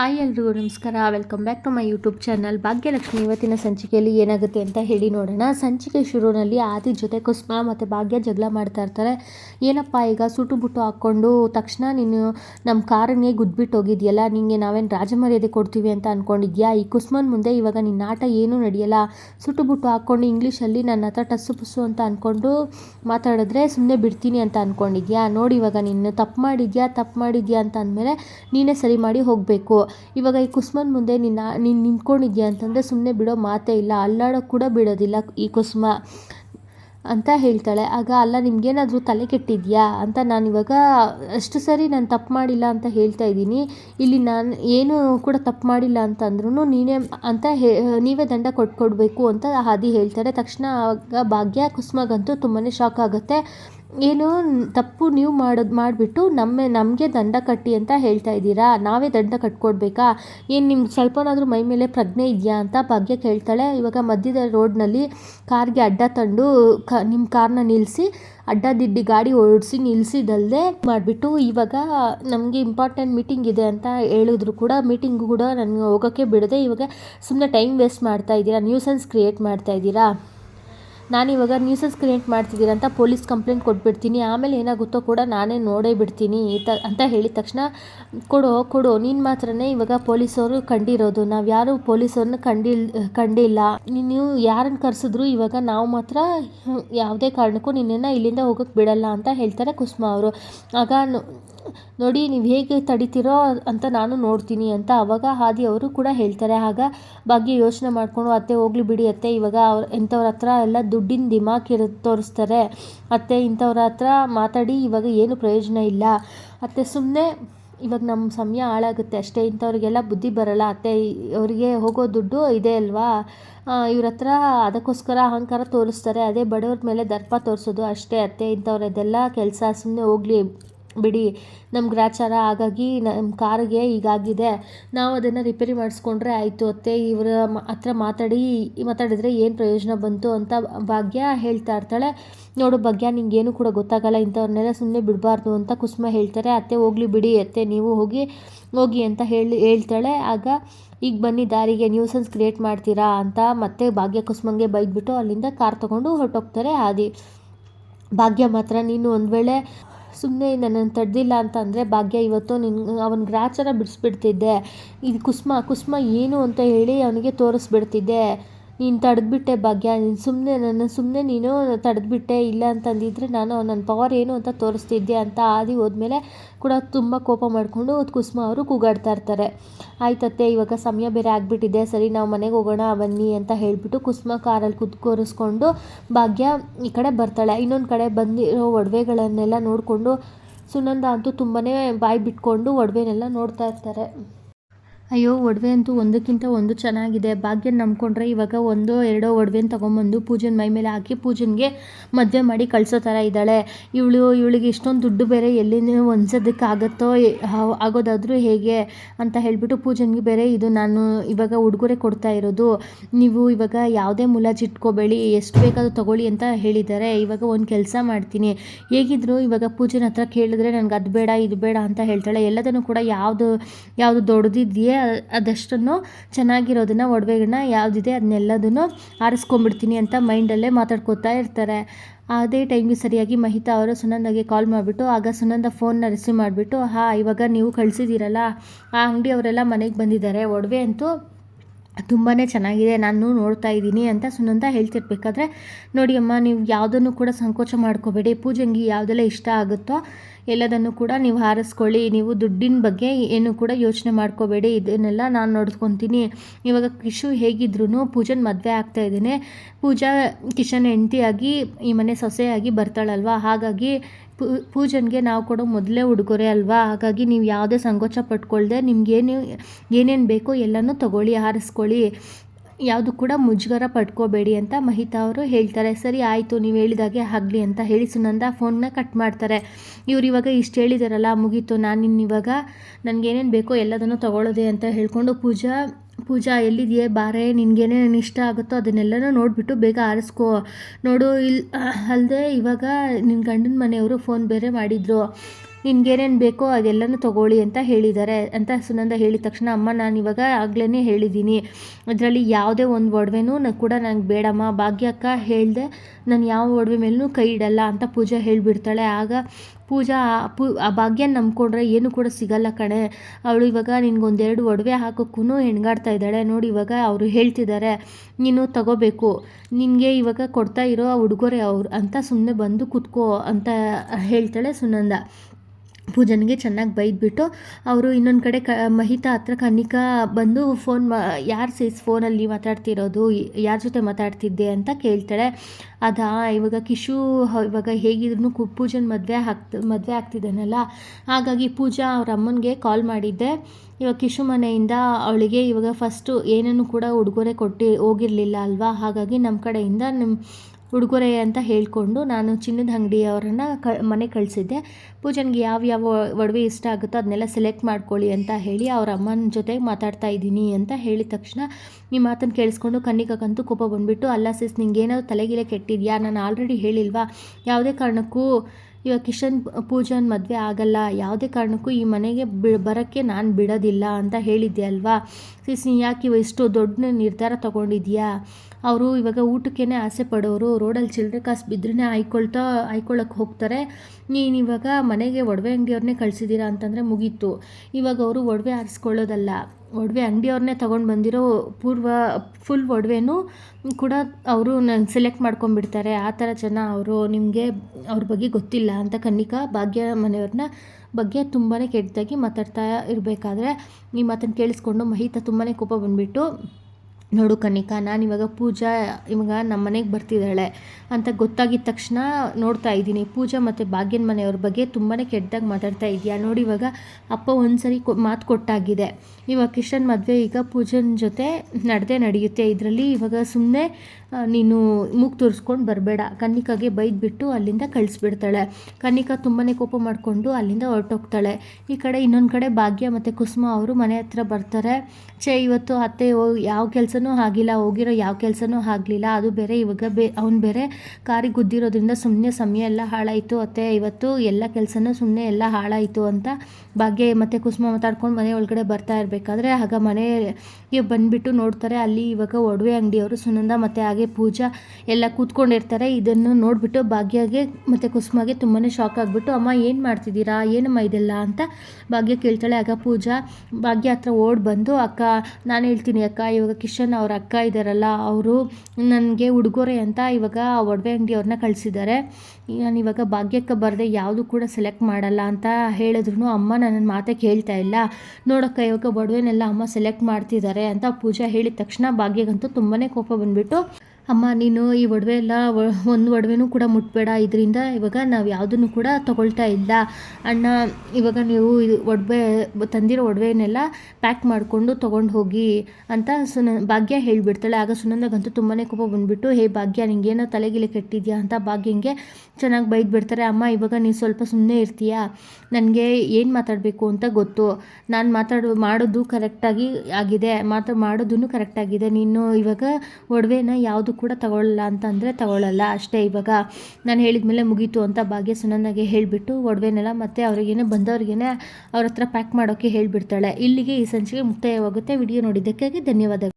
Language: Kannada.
ಹಾಯ್ ಎಲ್ರಿಗೂ ನಮಸ್ಕಾರ. Welcome back to my YouTube channel Bhagyalakshmi ಇವತ್ತಿನ ಸಂಚಿಕೆಯಲ್ಲಿ ಏನಾಗುತ್ತೆ ಅಂತ ಹೇಳಿ ನೋಡೋಣ. ಸಂಚಿಕೆ ಶುರುವಿನಲ್ಲಿ ಆದಿ ಜೊತೆ ಕುಸ್ಮ ಮತ್ತು ಭಾಗ್ಯ ಜಗಳ ಮಾಡ್ತಾ ಇರ್ತಾರೆ. ಏನಪ್ಪ ಈಗ ಸುಟ್ಟು ಬುಟ್ಟು ಹಾಕ್ಕೊಂಡು ತಕ್ಷಣ ನೀನು ನಮ್ಮ ಕಾರನ್ನೇ ಗುದ್ಬಿಟ್ಟು ಹೋಗಿದ್ಯಲ್ಲ, ನಿಂಗೆ ನಾವೇನು ರಾಜಮರ್ಯಾದೆ ಕೊಡ್ತೀವಿ ಅಂತ ಅಂದ್ಕೊಂಡಿದ್ಯಾ ಈ ಕುಸ್ಮನ್ ಮುಂದೆ ಇವಾಗ ನಿನ್ನ ಆಟ ಏನೂ ನಡೆಯಲ್ಲ. ಸುಟ್ಟು ಬುಟ್ಟು ಹಾಕ್ಕೊಂಡು ಇಂಗ್ಲೀಷಲ್ಲಿ ನನ್ನ ಹತ್ರ ಟಸ್ಸು ಪುಸ್ಸು ಅಂತ ಅಂದ್ಕೊಂಡು ಮಾತಾಡಿದ್ರೆ ಸುಮ್ಮನೆ ಬಿಡ್ತೀನಿ ಅಂತ ಅಂದ್ಕೊಂಡಿದ್ಯಾ ನೋಡಿ ಇವಾಗ ನೀನು ತಪ್ಪು ಮಾಡಿದ್ಯಾ ತಪ್ಪು ಮಾಡಿದ್ಯಾ ಅಂತ ಅಂದಮೇಲೆ ನೀನೇ ಸರಿ ಮಾಡಿ ಹೋಗಬೇಕು. ಇವಾಗ ಈ ಕುಸುಮನ್ ಮುಂದೆ ನಿನ್ನ, ನೀನು ನಿಂತ್ಕೊಂಡಿದ್ಯಾ ಅಂತಂದರೆ ಸುಮ್ಮನೆ ಬಿಡೋ ಮಾತೇ ಇಲ್ಲ ಅಲ್ಲಾಡೋಕ್ಕೆ ಕೂಡ ಬಿಡೋದಿಲ್ಲ ಈ ಕುಸುಮ ಅಂತ ಹೇಳ್ತಾಳೆ. ಆಗ ಅಲ್ಲ, ನಿಮಗೇನಾದರೂ ತಲೆ ಕೆಟ್ಟಿದ್ಯಾ ಅಂತ ನಾನು ಇವಾಗ ಅಷ್ಟು ಸರಿ ನಾನು ತಪ್ಪು ಮಾಡಿಲ್ಲ ಅಂತ ಹೇಳ್ತಾ ಇದ್ದೀನಿ. ಇಲ್ಲಿ ನಾನು ಏನು ಕೂಡ ತಪ್ಪು ಮಾಡಿಲ್ಲ ಅಂತ ಅಂದ್ರೂ ನೀನೇ ಅಂತ ಹೇ, ನೀವೇ ದಂಡ ಕೊಟ್ಕೊಡ್ಬೇಕು ಅಂತ ಹಾದಿ ಹೇಳ್ತಾರೆ ತಕ್ಷಣ ಆಗ ಭಾಗ್ಯ ಕುಸುಮಗಂತೂ ತುಂಬಾ ಶಾಕ್ ಆಗುತ್ತೆ. ಏನು ತಪ್ಪು ನೀವು ಮಾಡೋದು ಮಾಡಿಬಿಟ್ಟು ನಮ್ಮ, ನಮಗೆ ದಂಡ ಕಟ್ಟಿ ಅಂತ ಹೇಳ್ತಾ ಇದ್ದೀರಾ? ನಾವೇ ದಂಡ ಕಟ್ಕೊಡ್ಬೇಕಾ? ಏನು ನಿಮ್ಗೆ ಸ್ವಲ್ಪನಾದರೂ ಮೈ ಮೇಲೆ ಪ್ರಜ್ಞೆ ಇದೆಯಾ ಅಂತ ಭಾಗ್ಯ ಕೇಳ್ತಾಳೆ. ಇವಾಗ ಮಧ್ಯದ ರೋಡ್ನಲ್ಲಿ ಕಾರ್ಗೆ ಅಡ್ಡ ತಂದು ಕ ನಿಮ್ಮ ಕಾರ್ನ ನಿಲ್ಲಿಸಿ ಅಡ್ಡದಿಡ್ಡಿ ಗಾಡಿ ಓಡಿಸಿ ನಿಲ್ಲಿಸಿದಲ್ಲದೆ ಮಾಡಿಬಿಟ್ಟು ಇವಾಗ ನಮಗೆ ಇಂಪಾರ್ಟೆಂಟ್ ಮೀಟಿಂಗ್ ಇದೆ ಅಂತ ಹೇಳಿದ್ರು ಕೂಡ ಮೀಟಿಂಗ್ ಕೂಡ ನನಗೆ ಹೋಗೋಕ್ಕೆ ಬಿಡದೆ ಇವಾಗ ಸುಮ್ಮನೆ ಟೈಮ್ ವೇಸ್ಟ್ ಮಾಡ್ತಾ ಇದ್ದೀರಾ? ನ್ಯೂಸೆನ್ಸ್ ಕ್ರಿಯೇಟ್ ಮಾಡ್ತಾ ಇದ್ದೀರಾ? ನಾನಿವಾಗ ನ್ಯೂಸಸ್ ಕ್ರಿಯೇಟ್ ಮಾಡ್ತಿದ್ದೀರ ಅಂತ ಪೊಲೀಸ್ ಕಂಪ್ಲೇಂಟ್ ಕೊಟ್ಬಿಡ್ತೀನಿ. ಆಮೇಲೆ ಏನಾಗುತ್ತೋ ಕೂಡ ನಾನೇ ನೋಡೇ ಬಿಡ್ತೀನಿ ತ, ಅಂತ ಹೇಳಿದ ತಕ್ಷಣ, ಕೊಡು ಕೊಡು, ನೀನು ಮಾತ್ರನೇ ಇವಾಗ ಪೊಲೀಸವರು ಕಂಡಿರೋದು. ನಾವು ಯಾರು ಪೊಲೀಸವ್ರನ್ನ ಕಂಡಿಲ್, ಕಂಡಿಲ್ಲ. ನೀವು ಯಾರನ್ನು ಕರೆಸಿದ್ರು ಇವಾಗ ನಾವು ಮಾತ್ರ ಯಾವುದೇ ಕಾರಣಕ್ಕೂ ನಿನ್ನನ್ನು ಇಲ್ಲಿಂದ ಹೋಗೋಕ್ಕೆ ಬಿಡಲ್ಲ ಅಂತ ಹೇಳ್ತಾರೆ ಕುಸುಮ ಅವರು. ಆಗ ನೋಡಿ, ನೀವು ಹೇಗೆ ತಡಿತೀರೋ ಅಂತ ನಾನು ನೋಡ್ತೀನಿ ಅಂತ ಅವಾಗ ಹಾದಿ ಅವರು ಕೂಡ ಹೇಳ್ತಾರೆ. ಆಗ ಭಾಗ್ಯ ಯೋಚನೆ ಮಾಡಿಕೊಂಡು, ಅತ್ತೆ, ಹೋಗ್ಲಿ ಬಿಡಿ ಅತ್ತೆ, ಇವಾಗ ಅವ್ರ, ಇಂಥವ್ರ ಹತ್ರ ಎಲ್ಲ ದುಡ್ಡಿನ ದಿಮಾಕ್ ಇರ, ತೋರಿಸ್ತಾರೆ. ಅತ್ತೆ, ಇಂಥವ್ರ ಹತ್ರ ಮಾತಾಡಿ, ಇವಾಗ ಏನು ಪ್ರಯೋಜನ ಇಲ್ಲ. ಅತ್ತೆ ಸುಮ್ಮನೆ ಇವಾಗ ನಮ್ಮ ಸಮಯ ಹಾಳಾಗುತ್ತೆ ಅಷ್ಟೇ, ಇಂಥವ್ರಿಗೆಲ್ಲ ಬುದ್ಧಿ ಬರಲ್ಲ. ಅತ್ತೆ, ಅವರಿಗೆ ಹೋಗೋ ದುಡ್ಡು ಇದೆ ಅಲ್ವಾ? ಇವ್ರ ಹತ್ರ ಅದಕ್ಕೋಸ್ಕರ ಅಹಂಕಾರ ತೋರಿಸ್ತಾರೆ. ಅದೇ ಬಡವ್ರ ಮೇಲೆ ದರ್ಪ ತೋರಿಸೋದು ಅಷ್ಟೇ ಅತ್ತೆ ಇಂಥವ್ರದೆಲ್ಲ ಕೆಲಸ. ಸುಮ್ಮನೆ ಹೋಗ್ಲಿ ಬಿಡಿ ನಮ್ಮ ಗ್ರಾಚಾರ ಹಾಗಾಗಿ ನಮ್ಮ ಕಾರಿಗೆ ಹೀಗಾಗಿದೆ. ನಾವು ಅದನ್ನು ರಿಪೇರಿ ಮಾಡಿಸ್ಕೊಂಡ್ರೆ ಆಯಿತು ಅತ್ತೆ. ಇವರ ಹತ್ರ ಮಾತಾಡಿ, ಮಾತಾಡಿದರೆ ಏನು ಪ್ರಯೋಜನ ಬಂತು ಅಂತ ಭಾಗ್ಯ ಹೇಳ್ತಾ ಇರ್ತಾಳೆ. ನೋಡು ಭಾಗ್ಯ, ನಿಂಗೇನು ಕೂಡ ಗೊತ್ತಾಗಲ್ಲ ಇಂಥವ್ರನ್ನೆಲ್ಲ ಸುಮ್ಮನೆ ಬಿಡಬಾರ್ದು ಅಂತ ಕುಸುಮ ಹೇಳ್ತಾರೆ. ಅತ್ತೆ, ಹೋಗ್ಲಿ ಬಿಡಿ ಅತ್ತೆ, ನೀವು ಹೋಗಿ ಹೋಗಿ ಅಂತ ಹೇಳಿ, ಹೇಳ್ತಾಳೆ. ಆಗ, ಈಗ ಬನ್ನಿ ದಾರಿಗೆ ನ್ಯೂಸನ್ಸ್ ಕ್ರಿಯೇಟ್ ಮಾಡ್ತೀರಾ ಅಂತ ಮತ್ತೆ ಭಾಗ್ಯ ಕುಸುಮಂಗೆ ಬೈದ್ಬಿಟ್ಟು ಅಲ್ಲಿಂದ ಕಾರ್ ತೊಗೊಂಡು ಹೊರಟೋಗ್ತಾರೆ ಆದಿ. ಭಾಗ್ಯ ಮಾತ್ರ ನೀನು ಒಂದು ವೇಳೆ ಸುಮ್ಮನೆ ನನ್ನನ್ನು ತಡೆದಿಲ್ಲ ಅಂತ ಅಂದರೆ ಭಾಗ್ಯ, ಇವತ್ತು ನಿನ್ನ ಅವನ ಗ್ರಾಚಾರ ಬಿಡಿಸ್ಬಿಡ್ತಿದ್ದೆ. ಇದು ಕುಸುಮ ಕುಸುಮ ಏನು ಅಂತ ಹೇಳಿ ಅವನಿಗೆ ತೋರಿಸ್ಬಿಡ್ತಿದ್ದೆ. ನೀನು ತಡೆದ್ಬಿಟ್ಟೆ ಭಾಗ್ಯ, ನೀನು ಸುಮ್ಮನೆ ನನ್ನ ಸುಮ್ಮನೆ ನೀನು ತಡೆದ್ಬಿಟ್ಟೆ, ಇಲ್ಲ ಅಂತಂದಿದ್ರೆ ನಾನು ನನ್ನ ಪವರ್ ಏನು ಅಂತ ತೋರಿಸ್ತಿದ್ದೆ ಅಂತ ಆದಿ ಹೋದ್ಮೇಲೆ ಕೂಡ ತುಂಬ ಕೋಪ ಮಾಡಿಕೊಂಡು ಕುಸುಮ ಅವರು ಕೂಗಾಡ್ತಾ ಇರ್ತಾರೆ. ಆಯ್ತತ್ತೆ ಇವಾಗ ಸಮಯ ಬೇರೆ ಆಗಿಬಿಟ್ಟಿದೆ, ಸರಿ ನಾವು ಮನೆಗೆ ಹೋಗೋಣ, ಬನ್ನಿ ಅಂತ ಹೇಳಿಬಿಟ್ಟು ಕುಸುಮ ಕಾರಲ್ಲಿ ಕುತ್ಕೋರಿಸ್ಕೊಂಡು ಭಾಗ್ಯ ಈ ಕಡೆ ಬರ್ತಾಳೆ. ಇನ್ನೊಂದು ಕಡೆ ಬಂದಿರೋ ಒಡವೆಗಳನ್ನೆಲ್ಲ ನೋಡಿಕೊಂಡು ಸುನಂದ ಅಂತೂ ತುಂಬಾ ಬಾಯಿ ಬಿಟ್ಕೊಂಡು ಒಡವೆನೆಲ್ಲ ನೋಡ್ತಾ ಇರ್ತಾರೆ. ಅಯ್ಯೋ, ಒಡವೆ ಅಂತೂ ಒಂದಕ್ಕಿಂತ ಒಂದು ಚೆನ್ನಾಗಿದೆ. ಭಾಗ್ಯನ ನಂಬ್ಕೊಂಡ್ರೆ ಇವಾಗ ಒಂದೋ ಎರಡೋ ಒಡವೆನ ತೊಗೊಂಬಂದು ಪೂಜೆನ ಮೈ ಮೇಲೆ ಹಾಕಿ ಪೂಜನ್ಗೆ ಮದುವೆ ಮಾಡಿ ಕಳಿಸೋ ಥರ ಇದ್ದಾಳೆ. ಇವಳು, ಇವಳಿಗೆ ಇಷ್ಟೊಂದು ದುಡ್ಡು ಬೇರೆ ಎಲ್ಲಿಂದ ಹೊಂದ್ಸೋದಕ್ಕೆ ಆಗುತ್ತೋ ಆಗೋದಾದರೂ ಹೇಗೆ ಅಂತ ಹೇಳಿಬಿಟ್ಟು ಪೂಜನ್ಗೆ ಬೇರೆ ಇದು ನಾನು ಇವಾಗ ಉಡುಗೊರೆ ಕೊಡ್ತಾ ಇರೋದು. ನೀವು ಇವಾಗ ಯಾವುದೇ ಮುಲಾಜಿಟ್ಕೋಬೇಡಿ ಎಷ್ಟು ಬೇಕಾದ್ರೂ ತೊಗೊಳ್ಳಿ ಅಂತ ಹೇಳಿದ್ದಾರೆ. ಇವಾಗ ಒಂದು ಕೆಲಸ ಮಾಡ್ತೀನಿ. ಹೇಗಿದ್ರು ಇವಾಗ ಪೂಜನ ಹತ್ರ ಕೇಳಿದ್ರೆ ನನಗೆ ಅದು ಬೇಡ, ಇದು ಬೇಡ ಅಂತ ಹೇಳ್ತಾಳೆ. ಎಲ್ಲದನ್ನು ಕೂಡ ಯಾವುದು ಯಾವುದು ದೊಡ್ಡದಿದೆಯೇ ಅದಷ್ಟನ್ನು ಚೆನ್ನಾಗಿರೋದನ್ನು, ಒಡವೆಗಳನ್ನ ಯಾವುದಿದೆ ಅದನ್ನೆಲ್ಲದನ್ನು ಆರಿಸ್ಕೊಂಡ್ಬಿಡ್ತೀನಿ ಅಂತ ಮೈಂಡಲ್ಲೇ ಮಾತಾಡ್ಕೋತಾ ಇರ್ತಾರೆ. ಅದೇ ಟೈಮಿಗೆ ಸರಿಯಾಗಿ ಮಹಿತಾ ಅವರು ಸುನಂದಾಗೆ ಕಾಲ್ ಮಾಡಿಬಿಟ್ಟು, ಆಗ ಸುನಂದ ಫೋನ್ನ ರಿಸೀವ್ ಮಾಡಿಬಿಟ್ಟು, ಹಾ, ಇವಾಗ ನೀವು ಕಳಿಸಿದ್ದೀರಲ್ಲ, ಆ ಅಂಗಡಿಯವರೆಲ್ಲ ಮನೆಗೆ ಬಂದಿದ್ದಾರೆ, ಒಡವೆ ಅಂತೂ ತುಂಬಾ ಚೆನ್ನಾಗಿದೆ, ನಾನು ನೋಡ್ತಾ ಇದ್ದೀನಿ ಅಂತ ಸುನಂದ ಹೇಳ್ತಿರ್ಬೇಕಾದ್ರೆ, ನೋಡಿ ಅಮ್ಮ, ನೀವು ಯಾವುದನ್ನು ಕೂಡ ಸಂಕೋಚ ಮಾಡ್ಕೋಬೇಡಿ, ಪೂಜೆಂಗೆ ಯಾವುದೆಲ್ಲ ಇಷ್ಟ ಆಗುತ್ತೋ ಎಲ್ಲದನ್ನು ಕೂಡ ನೀವು ಹಾರಿಸ್ಕೊಳ್ಳಿ. ನೀವು ದುಡ್ಡಿನ ಬಗ್ಗೆ ಏನು ಕೂಡ ಯೋಚನೆ ಮಾಡ್ಕೋಬೇಡಿ. ಇದನ್ನೆಲ್ಲ ನಾನು ನೋಡ್ಕೊತೀನಿ ಇವಾಗ ಕಿಶು ಹೇಗಿದ್ರು ಪೂಜನ್ ಮದುವೆ ಆಗ್ತಾ ಇದ್ದೇನೆ. ಪೂಜಾ ಕಿಶನ್ ಹೆಂಡತಿಯಾಗಿ ಈ ಮನೆ ಸೊಸೆಯಾಗಿ ಬರ್ತಾಳಲ್ವ? ಹಾಗಾಗಿ ಪೂಜನ್ಗೆ ನಾವು ಕೊಡೋ ಮೊದಲೇ ಉಡುಗೊರೆ ಅಲ್ವಾ? ಹಾಗಾಗಿ ನೀವು ಯಾವುದೇ ಸಂಕೋಚ ಪಟ್ಕೊಳ್ದೆ ನಿಮ್ಗೇನು, ಏನೇನು ಬೇಕೋ ಎಲ್ಲನೂ ತಗೊಳ್ಳಿ, ಹಾರಿಸ್ಕೊಳ್ಳಿ. ಯಾವುದು ಕೂಡ ಮುಜುಗರ ಪಡ್ಕೋಬೇಡಿ ಅಂತ ಮಹಿತಾ ಅವರು ಹೇಳ್ತಾರೆ. ಸರಿ, ಆಯಿತು, ನೀವು ಹೇಳಿದಾಗೆ ಆಗಲಿ ಅಂತ ಹೇಳಿ ಸುನಂದ ಫೋನ್ನ ಕಟ್ ಮಾಡ್ತಾರೆ. ಇವ್ರು ಇವಾಗ ಇಷ್ಟು ಹೇಳಿದಾರಲ್ಲ, ಮುಗೀತು, ನಾನು ಇನ್ನಿವಾಗ ನನಗೇನೇನು ಬೇಕೋ ಎಲ್ಲದನ್ನು ತೊಗೊಳ್ಳೋದೆ ಅಂತ ಹೇಳ್ಕೊಂಡು ಪೂಜಾ ಪೂಜಾ ಎಲ್ಲಿದೆಯೇ, ಬಾರೆ ನಿನಗೇನೇನು ಇಷ್ಟ ಆಗುತ್ತೋ ಅದನ್ನೆಲ್ಲನೂ ನೋಡಿಬಿಟ್ಟು ಬೇಗ ಆರಿಸ್ಕೋ. ನೋಡು ಇಲ್ಲಿ ಅಲ್ಲದೆ ಇವಾಗ ನಿನ್ನ ಗಂಡನ ಮನೆಯವರು ಫೋನ್ ಬೇರೆ ಮಾಡಿದರು. ನಿನ್ಗೇನೇನು ಬೇಕೋ ಅದೆಲ್ಲನೂ ತಗೊಳ್ಳಿ ಅಂತ ಹೇಳಿದ್ದಾರೆ ಅಂತ ಸುನಂದ ಹೇಳಿದ ತಕ್ಷಣ, ಅಮ್ಮ, ನಾನು ಇವಾಗ ಆಗ್ಲೇ ಹೇಳಿದ್ದೀನಿ. ಅದರಲ್ಲಿ ಯಾವುದೇ ಒಂದು ಒಡವೆನೂ ಕೂಡ ನಂಗೆ ಬೇಡಮ್ಮ. ಭಾಗ್ಯಕ್ಕ ಹೇಳಿದೆ, ನಾನು ಯಾವ ಒಡವೆ ಮೇಲೂ ಕೈ ಇಡಲ್ಲ ಅಂತ ಪೂಜಾ ಹೇಳಿಬಿಡ್ತಾಳೆ. ಆಗ ಪೂಜಾ, ಪೂ, ಆ ಭಾಗ್ಯ ನಂಬ್ಕೊಂಡ್ರೆ ಏನು ಕೂಡ ಸಿಗಲ್ಲ ಕಣೆ. ಅವಳು ಇವಾಗ ನಿನಗೊಂದೆರಡು ಒಡವೆ ಹಾಕೋಕ್ಕೂ ಹೆಣ್ಗಾಡ್ತಾ ಇದ್ದಾಳೆ. ನೋಡಿ ಇವಾಗ ಅವರು ಹೇಳ್ತಿದ್ದಾರೆ, ನೀನು ತಗೋಬೇಕು. ನಿನಗೆ ಇವಾಗ ಕೊಡ್ತಾ ಇರೋ ಆ ಉಡುಗೊರೆ ಅವ್ರು ಅಂತ ಸುಮ್ಮನೆ ಬಂದು ಕೂತ್ಕೋ ಅಂತ ಹೇಳ್ತಾಳೆ ಸುನಂದ. ಪೂಜನ್ಗೆ ಚೆನ್ನಾಗಿ ಬೈದ್ಬಿಟ್ಟು ಅವರು ಇನ್ನೊಂದು ಕಡೆ ಕ ಮಹಿತಾ ಹತ್ರ ಕನಿಕಾ ಬಂದು ಫೋನ್ ಮಾ ಯಾರು ಸೇಸ್ ಫೋನಲ್ಲಿ ಮಾತಾಡ್ತಿರೋದು? ಯಾರ ಜೊತೆ ಮಾತಾಡ್ತಿದ್ದೆ ಅಂತ ಕೇಳ್ತಾಳೆ. ಅದಾ, ಇವಾಗ ಕಿಶು ಇವಾಗ ಹೇಗಿದ್ರು ಕು ಪೂಜನ್ ಮದುವೆ ಆಗ್ತ ಮದುವೆ ಆಗ್ತಿದ್ದಾನಲ್ಲ? ಹಾಗಾಗಿ ಪೂಜಾ ಅವ್ರ ಅಮ್ಮನಿಗೆ ಕಾಲ್ ಮಾಡಿದ್ದೆ. ಇವಾಗ ಕಿಶು ಮನೆಯಿಂದ ಅವಳಿಗೆ ಇವಾಗ ಫಸ್ಟು ಏನನ್ನು ಕೂಡ ಉಡುಗೊರೆ ಕೊಟ್ಟು ಹೋಗಿರಲಿಲ್ಲ ಅಲ್ವಾ? ಹಾಗಾಗಿ ನಮ್ಮ ಕಡೆಯಿಂದ ನಿಮ್ಮ ಉಡುಗೊರೆ ಅಂತ ಹೇಳಿಕೊಂಡು ನಾನು ಚಿನ್ನದ ಅಂಗಡಿಯವರನ್ನು ಕ, ಮನೆ ಕಳಿಸಿದ್ದೆ. ಪೂಜನ್ಗೆ ಯಾವ ಯಾವ ಒಡವೆ ಇಷ್ಟ ಆಗುತ್ತೋ ಅದನ್ನೆಲ್ಲ ಸೆಲೆಕ್ಟ್ ಮಾಡ್ಕೊಳ್ಳಿ ಅಂತ ಹೇಳಿ ಅವ್ರ ಅಮ್ಮನ ಜೊತೆ ಮಾತಾಡ್ತಾ ಇದ್ದೀನಿ ಅಂತ ಹೇಳಿದ ತಕ್ಷಣ ಈ ಮಾತನ್ನು ಕೇಳಿಸ್ಕೊಂಡು ಕಣ್ಣಿಗಂತೂ ಕೋಪ ಬಂದುಬಿಟ್ಟು, ಅಲ್ಲ ಸಿಸ್ ನಿಂಗೇನಾದ್ರು ತಲೆಗಿಲೆ ಕೆಟ್ಟಿದ್ಯಾ? ನಾನು ಆಲ್ರೆಡಿ ಹೇಳಿಲ್ವಾ? ಯಾವುದೇ ಕಾರಣಕ್ಕೂ ಇವಾಗ ಕಿಶನ್, ಪೂಜನ್ ಮದುವೆ ಆಗಲ್ಲ. ಯಾವುದೇ ಕಾರಣಕ್ಕೂ ಈ ಮನೆಗೆ ಬಿ, ಬರೋಕ್ಕೆ ನಾನು ಬಿಡೋದಿಲ್ಲ ಅಂತ ಹೇಳಿದ್ದೆ ಅಲ್ವಾ? ಸಿಸ್ ನೀ ಯಾಕೆ ಇಷ್ಟು ದೊಡ್ಡ ನಿರ್ಧಾರ ತೊಗೊಂಡಿದ್ಯಾ? ಅವರು ಇವಾಗ ಊಟಕ್ಕೇ ಆಸೆ ಪಡೋರು, ರೋಡಲ್ಲಿ ಚಿಲ್ಲರೆ ಕಾಸು ಬಿದ್ದರೆ ಆಯ್ಕೊಳ್ತಾ ಆಯ್ಕೊಳ್ಳೋಕೆ ಹೋಗ್ತಾರೆ. ನೀನು ಇವಾಗ ಮನೆಗೆ ಒಡವೆ ಅಂಗಡಿಯವ್ರನ್ನೇ ಕಳಿಸಿದ್ದೀರಾ ಅಂತಂದರೆ ಮುಗೀತು. ಇವಾಗ ಅವರು ಒಡವೆ ಆರಿಸ್ಕೊಳ್ಳೋದಲ್ಲ. ಒಡವೆ ಅಂಗಡಿಯವ್ರನ್ನೇ ತೊಗೊಂಡು ಬಂದಿರೋ ಪೂರ್ವ ಫುಲ್ ಒಡವೆನೂ ಕೂಡ ಅವರು ನಾನು ಸೆಲೆಕ್ಟ್ ಮಾಡ್ಕೊಂಡ್ಬಿಡ್ತಾರೆ. ಆ ಥರ ಜನ ಅವರು ನಿಮಗೆ ಅವ್ರ ಬಗ್ಗೆ ಗೊತ್ತಿಲ್ಲ ಅಂತ ಕನ್ನಿಕಾ ಭಾಗ್ಯ ಮನೆಯವ್ರನ್ನ ಬಗ್ಗೆ ತುಂಬಾ ಕೆಟ್ಟದಾಗಿ ಮಾತಾಡ್ತಾ ಇರಬೇಕಾದ್ರೆ ಈ ಮಾತನ್ನು ಕೇಳಿಸ್ಕೊಂಡು ಮಹಿತಾ ತುಂಬಾ ಕೋಪ ಬಂದುಬಿಟ್ಟು ನೋಡು ಕನಿಕಾ, ನಾನು ಇವಾಗ ಪೂಜಾ, ಇವಾಗ ನಮ್ಮ ಮನೆಗೆ ಬರ್ತಿದ್ದಾಳೆ ಅಂತ ಗೊತ್ತಾಗಿದ್ದ ತಕ್ಷಣ ನೋಡ್ತಾ ಇದ್ದೀನಿ. ಪೂಜಾ ಮತ್ತು ಭಾಗ್ಯನ ಮನೆಯವ್ರ ಬಗ್ಗೆ ತುಂಬಾ ಕೆಟ್ಟದಾಗಿ ಮಾತಾಡ್ತಾ ಇದೆಯಾ? ನೋಡಿ ಇವಾಗ ಅಪ್ಪ ಒಂದು ಸರಿ ಕೊ, ಮಾತು ಕೊಟ್ಟಾಗಿದೆ. ಇವಾಗ ಕಿಶನ್ ಮದುವೆ ಈಗ ಪೂಜನ್ ಜೊತೆ ನಡೆದೇ ನಡೆಯುತ್ತೆ. ಇದರಲ್ಲಿ ಇವಾಗ ಸುಮ್ಮನೆ ನೀನು ಮೂಗು ತೋರಿಸ್ಕೊಂಡು ಬರಬೇಡ. ಕನ್ನಿಕಾಗೆ ಬೈದ್ಬಿಟ್ಟು ಅಲ್ಲಿಂದ ಕಳಿಸ್ಬಿಡ್ತಾಳೆ. ಕನ್ನಿಕಾ ತುಂಬಾ ಕೋಪ ಮಾಡಿಕೊಂಡು ಅಲ್ಲಿಂದ ಹೊರಟೋಗ್ತಾಳೆ. ಈ ಕಡೆ ಇನ್ನೊಂದು ಕಡೆ ಭಾಗ್ಯ ಮತ್ತು ಕುಸುಮ ಅವರು ಮನೆ ಹತ್ರ ಬರ್ತಾರೆ. ಛೇ, ಇವತ್ತು ಅತ್ತೆ ಯಾವ ಯಾವ ಕೆಲಸನೂ ಆಗಿಲ್ಲ, ಹೋಗಿರೋ ಯಾವ ಕೆಲಸನೂ ಆಗಲಿಲ್ಲ. ಅದು ಬೇರೆ, ಇವಾಗ ಬೇ, ಅವ್ನು ಬೇರೆ ಕಾರಿಗೆ ಗುದ್ದಿರೋದ್ರಿಂದ ಸುಮ್ಮನೆ ಸಮಯ ಎಲ್ಲ ಹಾಳಾಯಿತು. ಅತ್ತೆ, ಇವತ್ತು ಎಲ್ಲ ಕೆಲಸನೂ ಸುಮ್ಮನೆ ಎಲ್ಲ ಹಾಳಾಯಿತು ಅಂತ ಭಾಗ್ಯ ಮತ್ತು ಕುಸುಮ ಮಾತಾಡ್ಕೊಂಡು ಮನೆ ಒಳಗಡೆ ಬರ್ತಾ ಇರಬೇಕಾದ್ರೆ ಆಗ ಮನೆಗೆ ಬಂದುಬಿಟ್ಟು ನೋಡ್ತಾರೆ. ಅಲ್ಲಿ ಇವಾಗ ಒಡವೆ ಅಂಗಡಿಯವರು, ಸುನಂದ ಮತ್ತು ಹಾಗೆ ಪೂಜಾ ಎಲ್ಲ ಕೂತ್ಕೊಂಡಿರ್ತಾರೆ. ಇದನ್ನು ನೋಡಿಬಿಟ್ಟು ಭಾಗ್ಯಗೆ ಮತ್ತು ಕುಸುಮಗೆ ತುಂಬಾ ಶಾಕ್ ಆಗಿಬಿಟ್ಟು, ಅಮ್ಮ, ಏನು ಮಾಡ್ತಿದ್ದೀರಾ? ಏನಮ್ಮ ಇದೆಲ್ಲ? ಅಂತ ಭಾಗ್ಯ ಕೇಳ್ತಾಳೆ. ಆಗ ಪೂಜಾ ಭಾಗ್ಯ ಹತ್ರ ಓಡ್ ಬಂದು, ಅಕ್ಕ, ನಾನು ಹೇಳ್ತೀನಿ ಅಕ್ಕ, ಇವಾಗ ಕಿಶನ್ ಅವ್ರ ಅಕ್ಕ ಇದ್ದಾರಲ್ಲ ಅವರು ನನಗೆ ಉಡುಗೊರೆ ಅಂತ ಇವಾಗ ಒಡವೆ ಅಂಗಡಿಯವ್ರನ್ನ ಕಳಿಸಿದ್ದಾರೆ ನಾನು ಇವಾಗ ಭಾಗ್ಯಕ್ಕೆ ಬರದೆ ಯಾವುದು ಕೂಡ ಸೆಲೆಕ್ಟ್ ಮಾಡಲ್ಲ ಅಂತ ಹೇಳಿದ್ರು ಅಮ್ಮ ನನ್ನ ಮಾತೇ ಕೇಳ್ತಾ ಇಲ್ಲ. ನೋಡಕ್ಕ, ಇವಾಗ ಒಡವೆನೆಲ್ಲ ಅಮ್ಮ ಸೆಲೆಕ್ಟ್ ಮಾಡ್ತಿದ್ದಾರೆ ಅಂತ ಪೂಜಾ ಹೇಳಿದ ತಕ್ಷಣ ಭಾಗ್ಯಗಂತೂ ತುಂಬಾ ಕೋಪ ಬಂದುಬಿಟ್ಟು ಅಮ್ಮ, ನೀನು ಈ ಒಡವೆ ಎಲ್ಲ ಒಂದು ಒಡವೆನೂ ಕೂಡ ಮುಟ್ಬೇಡ. ಇದರಿಂದ ಇವಾಗ ನಾವು ಯಾವುದನ್ನು ಕೂಡ ತಗೊಳ್ತಾ ಇಲ್ಲ. ಅಣ್ಣ, ಇವಾಗ ನೀವು ಇದು ಒಡವೆ, ತಂದಿರೋ ಒಡವೆನೆಲ್ಲ ಪ್ಯಾಕ್ ಮಾಡಿಕೊಂಡು ತೊಗೊಂಡು ಹೋಗಿ ಅಂತ ಸುನ, ಭಾಗ್ಯ ಹೇಳಿಬಿಡ್ತಾಳೆ. ಆಗ ಸುನಂದಗಂತೂ ತುಂಬಾ ಕೋಪ ಬಂದುಬಿಟ್ಟು, ಹೇ ಭಾಗ್ಯ, ನಿಂಗೇನೋ ತಲೆಗಿಲೆ ಕೆಟ್ಟಿದ್ಯಾ? ಅಂತ ಭಾಗ್ಯಂಗೆ ಚೆನ್ನಾಗಿ ಬೈದ್ಬಿಡ್ತಾರೆ ಅಮ್ಮ, ಇವಾಗ ನೀನು ಸ್ವಲ್ಪ ಸುಮ್ಮನೆ ಇರ್ತೀಯಾ? ನನಗೆ ಏನು ಮಾತಾಡಬೇಕು ಅಂತ ಗೊತ್ತು. ನಾನು ಮಾತಾಡೋ, ಮಾಡೋದು ಕರೆಕ್ಟಾಗಿ ಆಗಿದೆ. ಮಾತಾಡ ಮಾಡೋದನ್ನು ಕರೆಕ್ಟಾಗಿದೆ ನೀನು ಇವಾಗ ಒಡವೆನ ಯಾವುದು ಕೂಡ ತಗೊಳ್ಳಲ್ಲ ಅಂತಂದರೆ ತಗೊಳ್ಳಲ್ಲ. ಅಷ್ಟೇ ಇವಾಗ ನಾನು ಹೇಳಿದ ಮೇಲೆ ಮುಗೀತು ಅಂತ ಭಾಗ್ಯ ಸುನಂದಗೆ ಹೇಳಿಬಿಟ್ಟು ಒಡವೆನೆಲ್ಲ ಮತ್ತು ಅವ್ರಿಗೇನೆ ಬಂದವ್ರಿಗೇನೆ ಅವ್ರ ಹತ್ರ ಪ್ಯಾಕ್ ಮಾಡೋಕ್ಕೆ ಹೇಳಿಬಿಡ್ತಾಳೆ. ಇಲ್ಲಿಗೆ ಈ ಸಂಚಿಕೆ ಮುಕ್ತಾಯವಾಗುತ್ತೆ. ವಿಡಿಯೋ ನೋಡಿದ್ದಕ್ಕಾಗಿ ಧನ್ಯವಾದಗಳು.